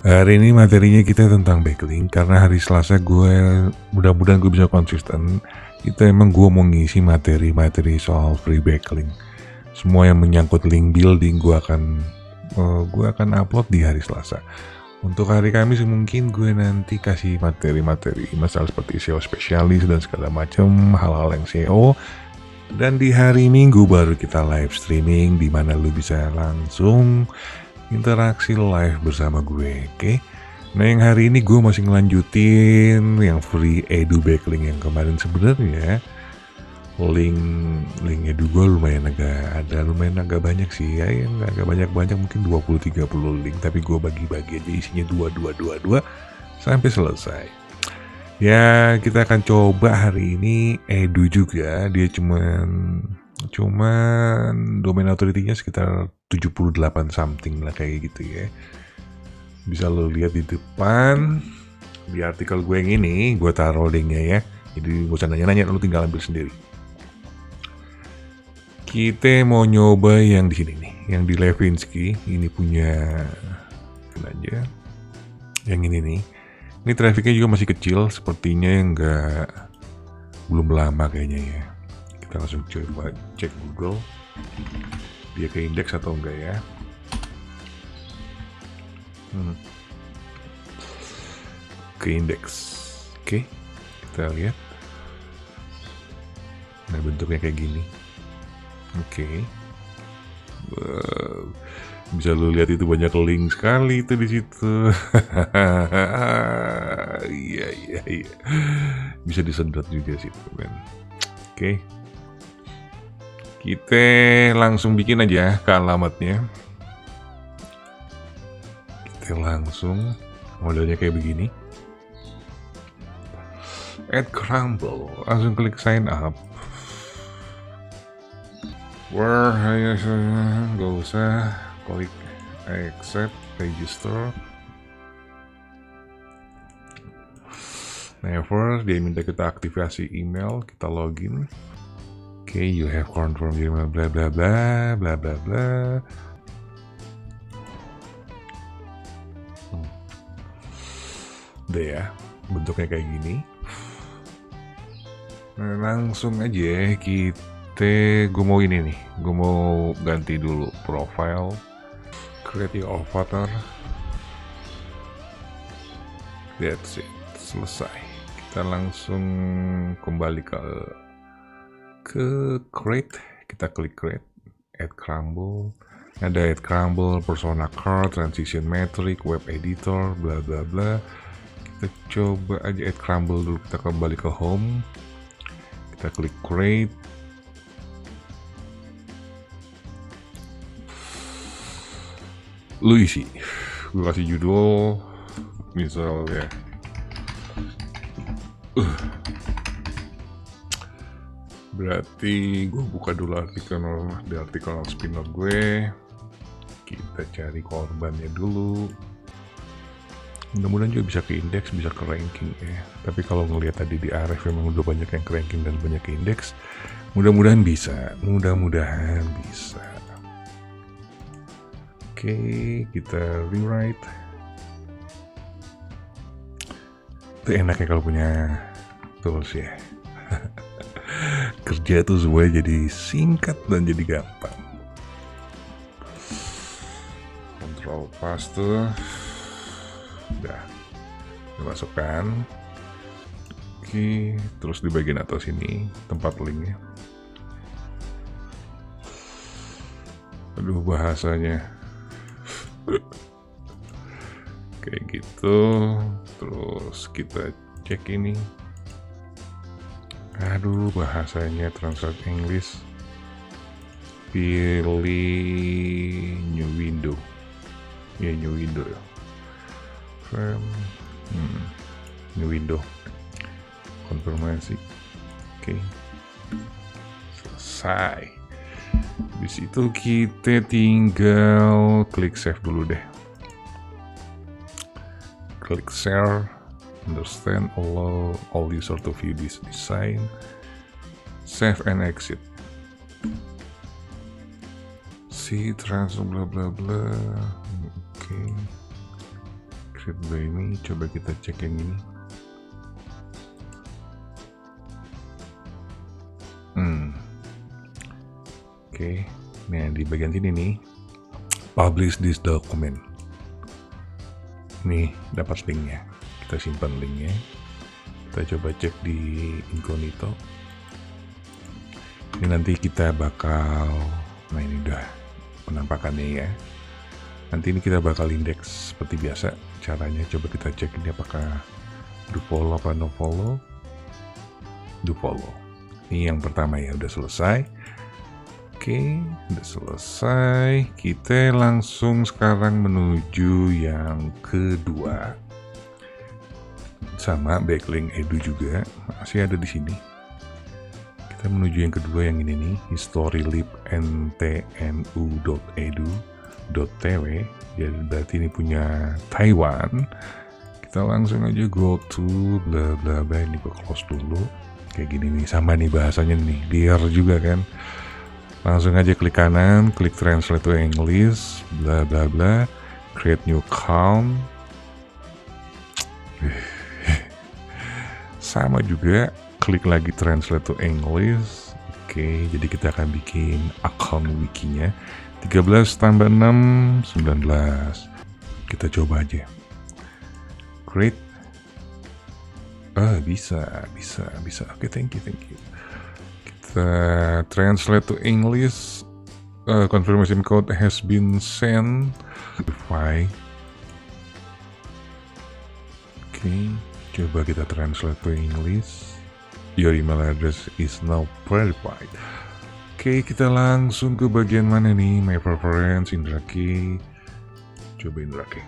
Hari ini materinya kita tentang backlink karena hari Selasa gue mudah-mudahan gue bisa konsisten. Itu emang gue mau ngisi materi-materi soal free backlink. Semua yang menyangkut link building gue akan uh, gue akan upload di hari Selasa. Untuk hari Kamis mungkin gue nanti kasih materi-materi masalah seperti SEO spesialis dan segala macam hal-hal yang SEO. Dan di hari Minggu baru kita live streaming di mana lu bisa langsung interaksi live bersama gue, oke? Okay? Nah yang hari ini gue masih ngelanjutin yang free edu backlink yang kemarin sebenarnya link link edu gue lumayan agak ada lumayan agak banyak sih ya yang agak banyak banyak mungkin 20-30 link tapi gue bagi-bagi aja isinya dua dua dua dua sampai selesai ya kita akan coba hari ini edu juga dia cuman cuman domain authority-nya sekitar 78 something lah kayak gitu ya. Bisa lo lihat di depan di artikel gue yang ini gue taruh linknya ya. Jadi gue usah nanya-nanya lo tinggal ambil sendiri. Kita mau nyoba yang di sini nih yang di Levinsky. Ini punya aja. Yang ini nih. Ini trafficnya juga masih kecil sepertinya nggak belum lama kayaknya ya. Kita langsung coba cek Google dia ke indeks atau enggak ya? Hmm. ke indeks. Oke kita lihat. Nah bentuknya kayak gini. Oke. Wow. bisa lu lihat itu banyak link sekali itu di situ. Iya iya iya. Bisa disedot juga sih men. Oke kita langsung bikin aja ke alamatnya. Kita langsung modelnya kayak begini. Add Crumble, langsung klik sign up. Where nggak usah klik accept register. Never, dia minta kita aktivasi email, kita login okay, you have confirmed your email, bla bla bla, bla bla bla. Hmm. Udah ya, bentuknya kayak gini. Nah, langsung aja kita, gue mau ini nih, gue mau ganti dulu profile, create your avatar. That's it, selesai. Kita langsung kembali ke ke create kita klik create add crumble. Ada add crumble persona card transition metric web editor bla bla bla. Kita coba aja add crumble dulu. Kita kembali ke home. Kita klik create lu isi gue kasih judul. Misalnya. Uh berarti gue buka dulu artikel di artikel spinner gue. Kita cari korbannya dulu. Mudah-mudahan juga bisa ke indeks bisa ke ranking ya tapi kalau ngelihat tadi di RF memang udah banyak yang ke ranking dan banyak ke indeks mudah-mudahan bisa. Mudah-mudahan bisa. Oke kita rewrite. Itu enaknya kalau punya tools ya kerja tuh semuanya jadi singkat dan jadi gampang. Kontrol paste udah. Dimasukkan oke terus di bagian atas ini tempat linknya. Aduh bahasanya. Kayak gitu. Terus kita cek ini aduh bahasanya translate English. Pilih new window. Ya new window ya. Hmm, new window. Konfirmasi. Oke. Okay. selesai. Di situ kita tinggal klik save dulu deh. Klik share understand, allow all user to view this design, save and exit. See transfer bla bla bla. Oke. Okay. create by me coba kita cek ini hmm oke nah di bagian sini nih publish this document nih dapat linknya kita simpan linknya. Kita coba cek di incognito. Ini nanti kita bakal nah ini udah penampakannya ya. Nanti ini kita bakal indeks seperti biasa. Caranya coba kita cek ini apakah do follow apa no follow do follow ini yang pertama ya udah selesai. Oke udah selesai. Kita langsung sekarang menuju yang kedua sama backlink edu juga masih ada di sini. Kita menuju yang kedua yang ini nih historylibntnu.edu.tw jadi berarti ini punya Taiwan. Kita langsung aja go to bla bla bla ini gue close dulu. Kayak gini nih sama nih bahasanya nih dear juga kan. Langsung aja klik kanan klik translate to English bla bla bla. Create new account sama juga klik lagi translate to English. Oke jadi kita akan bikin account wikinya. 13 tambah 6 19 kita coba aja. Create ah bisa bisa bisa. Oke thank you thank you. Kita translate to English. Uh, confirmation code has been sent. Verify. Oke coba kita translate to English Your email address is now verified. Oke, kita langsung ke bagian mana nih? My preference, Indraki. Coba Indraki.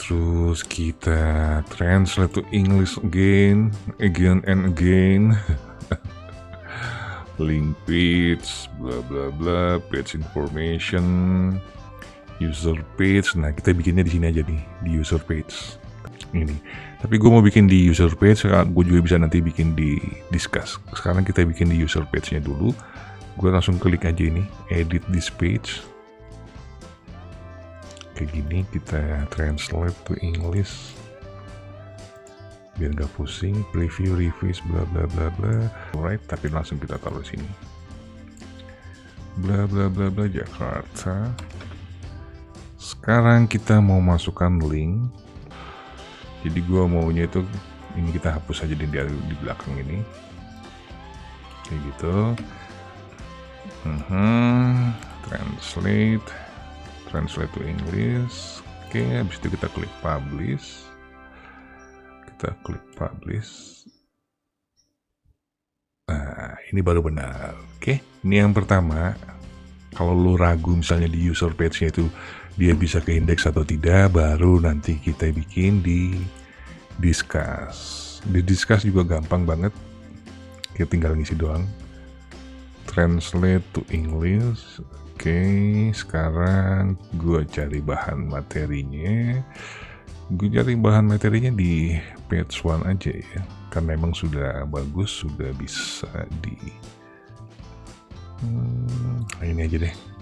Terus kita translate to English again, again and again. Link page, bla bla bla, page information, user page. Nah, kita bikinnya di sini aja nih, di user page. Ini. Tapi gue mau bikin di user page gue juga bisa nanti bikin di discuss. Sekarang kita bikin di user page nya dulu. Gue langsung klik aja ini edit this page. Kayak gini kita translate to English. Biar nggak pusing preview reviews bla bla bla bla. Alright tapi langsung kita taruh sini. Bla bla bla bla Jakarta sekarang kita mau masukkan link. Jadi gue maunya itu ini kita hapus aja di, di belakang ini. Kayak gitu. Uh -huh. translate. Translate to English. Oke okay, habis itu kita klik publish. Kita klik publish. Nah ini baru benar. Oke okay. ini yang pertama. Kalau lu ragu misalnya di user page-nya itu dia bisa ke indeks atau tidak baru nanti kita bikin di discuss. Di discuss juga gampang banget. Kita tinggal ngisi doang. Translate to English. Oke okay, sekarang gue cari bahan materinya. Gue cari bahan materinya di page one aja ya. Karena memang sudah bagus sudah bisa di hmm, ini aja deh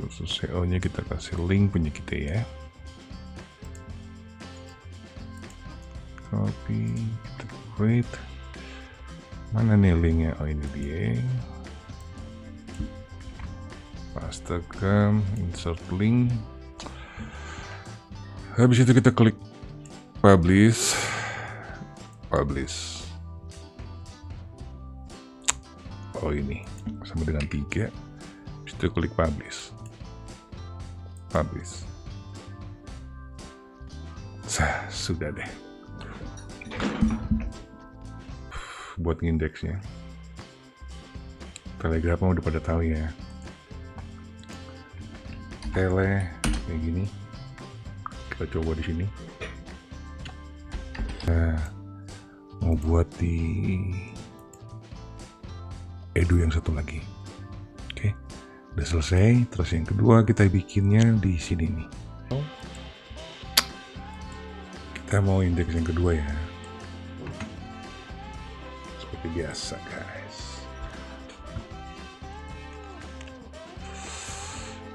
khusus SEO nya kita kasih link punya kita ya. Copy kita create. Mana nih linknya? Oh ini dia. Pastekan insert link. Habis itu kita klik publish. Publish. Oh ini sama dengan tiga. Habis itu klik publish publish Sah, sudah deh. Buat indeksnya telegram udah pada tahu ya. Tele kayak gini. Kita coba di sini. Nah mau buat di edu yang satu lagi udah selesai terus yang kedua kita bikinnya di sini nih kita mau indeks yang kedua ya seperti biasa guys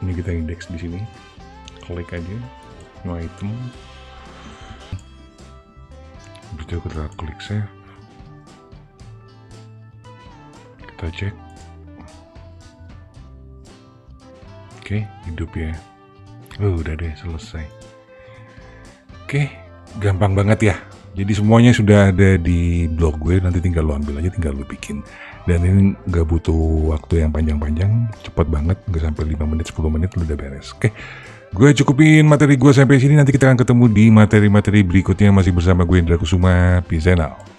Ini kita indeks di sini. Klik aja, no item. Kita klik save. Kita cek. Oke, hidup ya. Oh, udah deh selesai. Oke, gampang banget ya. Jadi semuanya sudah ada di blog gue, nanti tinggal lo ambil aja, tinggal lo bikin. Dan ini nggak butuh waktu yang panjang-panjang, cepat banget, nggak sampai 5 menit, 10 menit lo udah beres. Oke, gue cukupin materi gue sampai sini, nanti kita akan ketemu di materi-materi berikutnya masih bersama gue Indra Kusuma. Peace out.